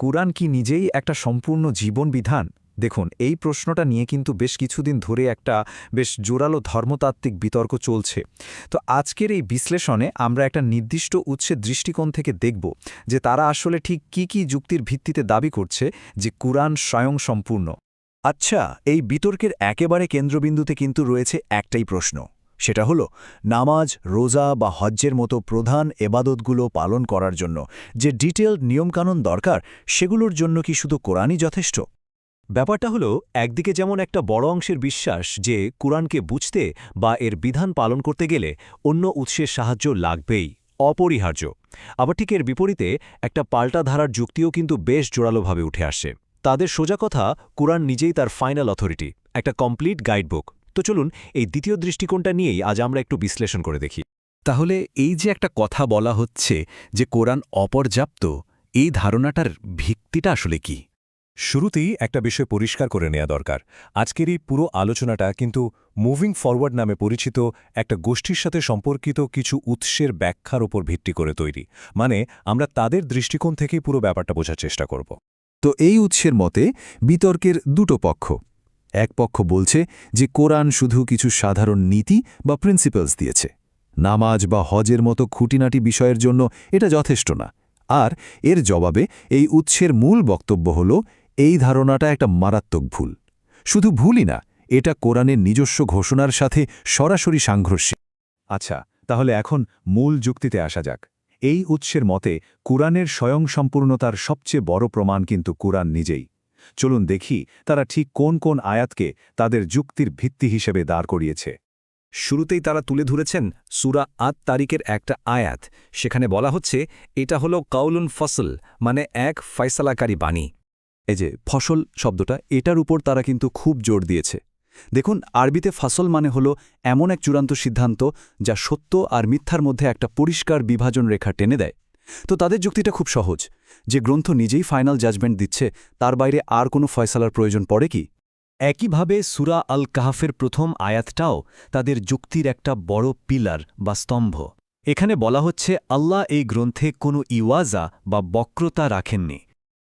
কুরআন কি নিজেই একটা সম্পূর্ণ জীবন বিধান দেখুন, এই প্রশ্নটা নিয়ে কিন্তু বেশ কিছুদিন ধরে একটা বেশ জোরালো ধর্মতাত্ত্বিক বিতর্ক চলছে। তো আজকের এই বিশ্লেষণে আমরা একটা নির্দিষ্ট উৎসের দৃষ্টিকোণ থেকে দেখব যে তারা আসলে ঠিক কি কি যুক্তির ভিত্তিতে দাবি করছে যে কুরআন স্বয়ং সম্পূর্ণ আচ্ছা এই বিতর্কের একেবারে কেন্দ্রবিন্দুতে কিন্তু রয়েছে একটাই প্রশ্ন। সেটা হলো নামাজ, রোজা বা হজ্জের মতো প্রধান এবাদতগুলো পালন করার জন্য। যে ডিটেলড নিয়মকানুন দরকার, সেগুলোর জন্য কি শুধু কোরআনই যথেষ্ট? ব্যাপারটা হলো, একদিকে যেমন একটা বড় অংশের বিশ্বাস যে কুরআনকে বুঝতে বা এর বিধান পালন করতে গেলে অন্য উৎসের সাহায্য লাগবেই, অপরিহার্য। আবার ঠিক এর বিপরীতে, একটা পাল্টা ধারার যুক্তিও কিন্তু বেশ জোরালোভাবে উঠে আসে। তাদের সোজা কথা, কুরআন নিজেই তার ফাইনাল অথরিটি, একটা কমপ্লিট গাইডবুক। তো চলুন এই দ্বিতীয় দৃষ্টিকোণটা নিয়েই আজ আমরা একটু বিশ্লেষণ করে দেখি। তাহলে এই যে একটা কথা বলা হচ্ছে যে কোরআন অপর্যাপ্ত, এই ধারণাটার ভিত্তিটা আসলে কি? শুরুতেই একটা বিষয় পরিষ্কার করে নেওয়া দরকার। আজকের এই পুরো আলোচনাটা কিন্তু মুভিং ফরওয়ার্ড নামে পরিচিত একটা গোষ্ঠীর সাথে সম্পর্কিত কিছু উৎসের ব্যাখ্যার ওপর ভিত্তি করে তৈরি। মানে আমরা তাদের দৃষ্টিকোণ থেকেই পুরো ব্যাপারটা বোঝার চেষ্টা করব। তো এই উৎসের মতে বিতর্কের দুটো পক্ষ। এক পক্ষ বলছে যে কোরআন শুধু কিছু সাধারণ নীতি বা প্রিন্সিপালস দিয়েছে। নামাজ বা হজের মতো খুঁটিনাটি বিষয়ের জন্য এটা যথেষ্ট না। আর এর জবাবে এই উৎসের মূল বক্তব্য হল, এই ধারণাটা একটা মারাত্মক ভুল। শুধু ভুলই না, এটা কোরআনের নিজস্ব ঘোষণার সাথে সরাসরি সাংঘর্ষিক। আচ্ছা তাহলে এখন মূল যুক্তিতে আসা যাক। এই উৎসের মতে, কুরআনের স্বয়ংসম্পূর্ণতার সবচেয়ে বড় প্রমাণ কিন্তু কোরআন নিজেই। চলুন দেখি তারা ঠিক কোন কোন আয়াতকে তাদের যুক্তির ভিত্তি হিসেবে দাঁড় করিয়েছে। শুরুতেই তারা তুলে ধরেছেন সুরা আত তারিখের একটা আয়াত। সেখানে বলা হচ্ছে, এটা হলো কাউলুন ফসল মানে এক ফয়সালাকারী বাণী। এই যে, ফসল শব্দটা, এটার উপর তারা কিন্তু খুব জোর দিয়েছে। দেখুন, আরবিতে ফসল মানে হলো এমন এক চূড়ান্ত সিদ্ধান্ত যা সত্য আর মিথ্যার মধ্যে একটা পরিষ্কার বিভাজন রেখা টেনে দেয়। তো তাদের যুক্তিটা খুব সহজ। যে গ্রন্থ নিজেই ফাইনাল জাজমেন্ট দিচ্ছে, তার বাইরে আর কোনো ফয়সালার প্রয়োজন পড়ে কি? একইভাবে সুরা আল কাহাফের প্রথম আয়াতটাও তাদের যুক্তির একটা বড় পিলার বা স্তম্ভ। এখানে বলা হচ্ছে, আল্লাহ এই গ্রন্থে কোনো ইওয়াজা বা বক্রতা রাখেননি।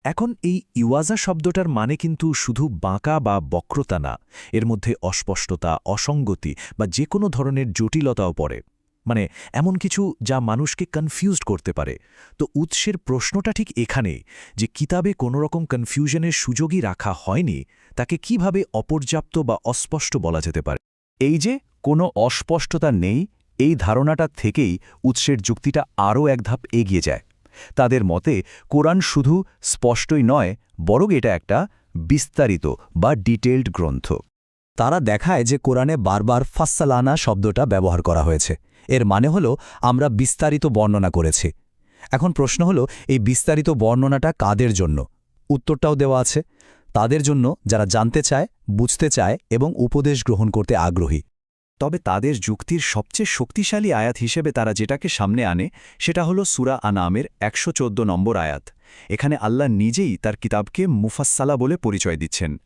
এখন এই ইওয়াজা শব্দটার মানে কিন্তু শুধু বাঁকা বা বক্রতা না, এর মধ্যে অস্পষ্টতা, অসঙ্গতি বা যে কোনো ধরনের জটিলতাও পড়ে। মানে এমন কিছু যা মানুষকে কনফিউজড করতে পারে। তো উৎসের প্রশ্নটা ঠিক এখানে যে কিতাবে কোনো রকম কনফিউশনের সুযোগই রাখা হয়নি, তাকে কীভাবে অপর্যাপ্ত বা অস্পষ্ট বলা যেতে পারে? এই যে, কোনো অস্পষ্টতা নেই, এই ধারণাটা থেকেই উৎসের যুক্তিটা আরও এক ধাপ এগিয়ে যায়। তাদের মতে, কোরআন শুধু স্পষ্টই নয়, বরং এটা একটা বিস্তারিত বা ডিটেলড গ্রন্থ। তারা দেখায় যে কোরআনে বারবার ফাস্সালানা শব্দটা ব্যবহার করা হয়েছে। এর মানে হল আমরা বিস্তারিত বর্ণনা করেছি। এখন প্রশ্ন হল, এই বিস্তারিত বর্ণনাটা কাদের জন্য? উত্তরটাও দেওয়া আছে। তাদের জন্য যারা জানতে চায়, বুঝতে চায় এবং উপদেশ গ্রহণ করতে আগ্রহী। তবে তাদের যুক্তির সবচেয়ে শক্তিশালী আয়াত হিসেবে তারা যেটাকে সামনে আনে, সেটা হলো সুরা আনামের একশো চৌদ্দ নম্বর আয়াত। এখানে আল্লাহ নিজেই তার কিতাবকে মুফাসালা বলে পরিচয় দিচ্ছেন।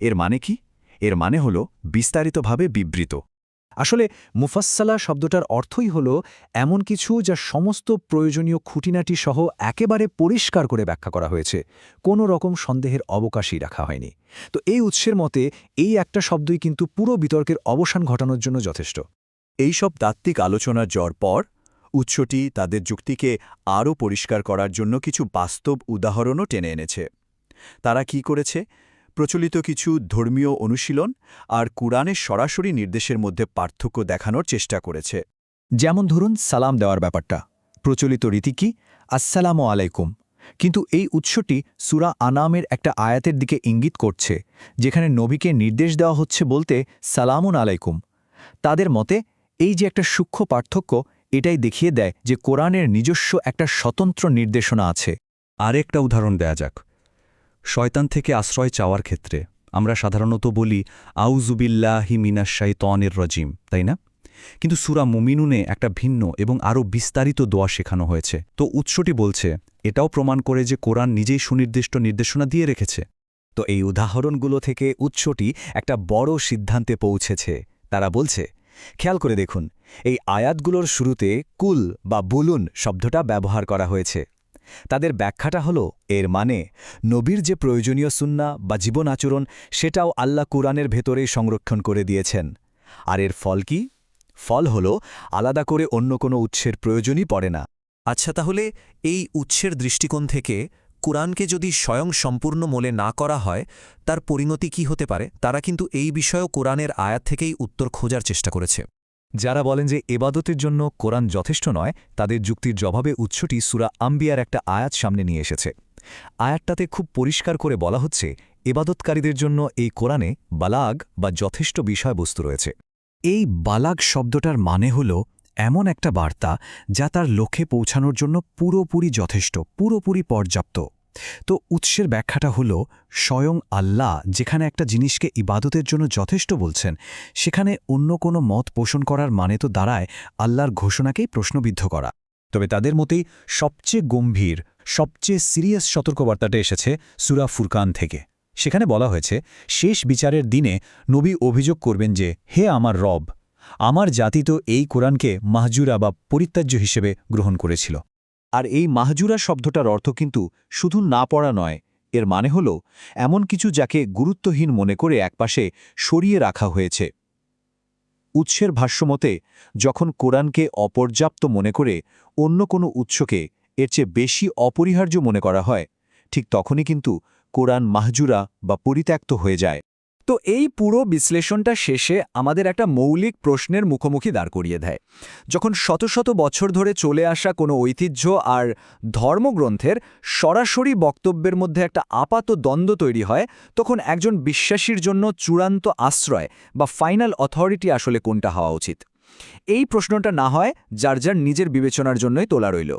এর মানে কি? এর মানে হল বিস্তারিতভাবে বিবৃত। আসলে মুফাসালা শব্দটার অর্থই হল এমন কিছু যা সমস্ত প্রয়োজনীয় খুঁটিনাটি সহ একেবারে পরিষ্কার করে ব্যাখ্যা করা হয়েছে। কোনো রকম সন্দেহের অবকাশই রাখা হয়নি। তো এই উৎসের মতে এই একটা শব্দই কিন্তু পুরো বিতর্কের অবসান ঘটানোর জন্য যথেষ্ট। এইসব তাত্ত্বিক আলোচনার জ্বর পর উৎসটি তাদের যুক্তিকে আরও পরিষ্কার করার জন্য কিছু বাস্তব উদাহরণও টেনে এনেছে। তারা কি করেছে? প্রচলিত কিছু ধর্মীয় অনুশীলন আর কুরআনের সরাসরি নির্দেশের মধ্যে পার্থক্য দেখানোর চেষ্টা করেছে। যেমন ধরুন, সালাম দেওয়ার ব্যাপারটা। প্রচলিত রীতি কি? আসসালামু আলাইকুম। কিন্তু এই উৎসটি সুরা আনামের একটা আয়াতের দিকে ইঙ্গিত করছে, যেখানে নবীকে নির্দেশ দেওয়া হচ্ছে বলতে সালামুন আলাইকুম। তাদের মতে, এই যে একটা সূক্ষ্ম পার্থক্য, এটাই দেখিয়ে দেয় যে কোরআনের নিজস্ব একটা স্বতন্ত্র নির্দেশনা আছে। আরেকটা উদাহরণ দেয়া যাক। শয়তান থেকে আশ্রয় চাওয়ার ক্ষেত্রে আমরা সাধারণত বলি আউজুবিল্লাহি মিনাশাই তনের রজিম তাই না? কিন্তু সুরা মুমিনুনে একটা ভিন্ন এবং আরও বিস্তারিত দোয়া শেখানো হয়েছে। তো উৎসটি বলছে, এটাও প্রমাণ করে যে কোরআন নিজেই সুনির্দিষ্ট নির্দেশনা দিয়ে রেখেছে। তো এই উদাহরণগুলো থেকে উৎসটি একটা বড় সিদ্ধান্তে পৌঁছেছে। তারা বলছে, খেয়াল করে দেখুন, এই আয়াতগুলোর শুরুতে কুল বা বুলুন শব্দটা ব্যবহার করা হয়েছে। তাদের ব্যাখ্যাটা হলো, এর মানে নবীর যে প্রয়োজনীয় সুন্না বা জীবন আচরণ, সেটাও আল্লাহ কুরআনের ভেতরেই সংরক্ষণ করে দিয়েছেন। আর এর ফল কি? ফল হল, আলাদা করে অন্য কোনো উৎসের প্রয়োজনই পড়ে না। আচ্ছা তাহলে, এই উৎসের দৃষ্টিকোণ থেকে কোরআনকে যদি স্বয়ং সম্পূর্ণ মোলে না করা হয়, তার পরিণতি কি হতে পারে? তারা কিন্তু এই বিষয়েও কোরআনের আয়াত থেকেই উত্তর খোঁজার চেষ্টা করেছে। যারা বলেন যে এবাদতের জন্য কোরআন যথেষ্ট নয়, তাদের যুক্তির জবাবে উৎসটি সুরা আম্বিয়ার একটা আয়াত সামনে নিয়ে এসেছে। আয়াতটাতে খুব পরিষ্কার করে বলা হচ্ছে, এবাদতকারীদের জন্য এই কোরআনে বালাগ বা যথেষ্ট বিষয়বস্তু রয়েছে। এই বালাগ শব্দটার মানে হল এমন একটা বার্তা যা তার লক্ষ্যে পৌঁছানোর জন্য পুরোপুরি যথেষ্ট, পুরোপুরি পর্যাপ্ত। তো উৎসের ব্যাখ্যাটা হল স্বয়ং আল্লাহ যেখানে একটা জিনিসকে ইবাদতের জন্য যথেষ্ট বলছেন, সেখানে অন্য কোনো মত পোষণ করার মানে তো দাঁড়ায় আল্লাহর ঘোষণাকেই প্রশ্নবিদ্ধ করা। তবে তাদের মতেই সবচেয়ে গম্ভীর, সবচেয়ে সিরিয়াস সতর্কবার্তাটা এসেছে সুরা ফুরকান থেকে। সেখানে বলা হয়েছে, শেষ বিচারের দিনে নবী অভিযোগ করবেন যে, হে আমার রব, আমার জাতি তো এই কোরআনকে মাহজুরা বা পরিত্যাজ্য হিসেবে গ্রহণ করেছিল। আর এই মাহজুরা শব্দটার অর্থ কিন্তু শুধু না পড়া নয়, এর মানে হল এমন কিছু যাকে গুরুত্বহীন মনে করে একপাশে সরিয়ে রাখা হয়েছে। উৎসের ভাষ্যমতে, যখন কোরআনকে অপর্যাপ্ত মনে করে অন্য কোনো উৎসকে এর চেয়ে বেশি অপরিহার্য মনে করা হয়, ঠিক তখনই কিন্তু কোরআন মাহজুরা বা পরিত্যক্ত হয়ে যায়। তো এই পুরো বিশ্লেষণটা শেষে আমাদের একটা মৌলিক প্রশ্নের মুখোমুখি দাঁড় করিয়ে দেয়। যখন শত শত বছর ধরে চলে আসা কোনো ঐতিহ্য আর ধর্মগ্রন্থের সরাসরি বক্তব্যের মধ্যে একটা আপাত দ্বন্দ্ব তৈরি হয়, তখন একজন বিশ্বাসীর জন্য চূড়ান্ত আশ্রয় বা ফাইনাল অথরিটি আসলে কোনটা হওয়া উচিত? এই প্রশ্নটা না হয় যার যার নিজের বিবেচনার জন্যই তোলা রইল।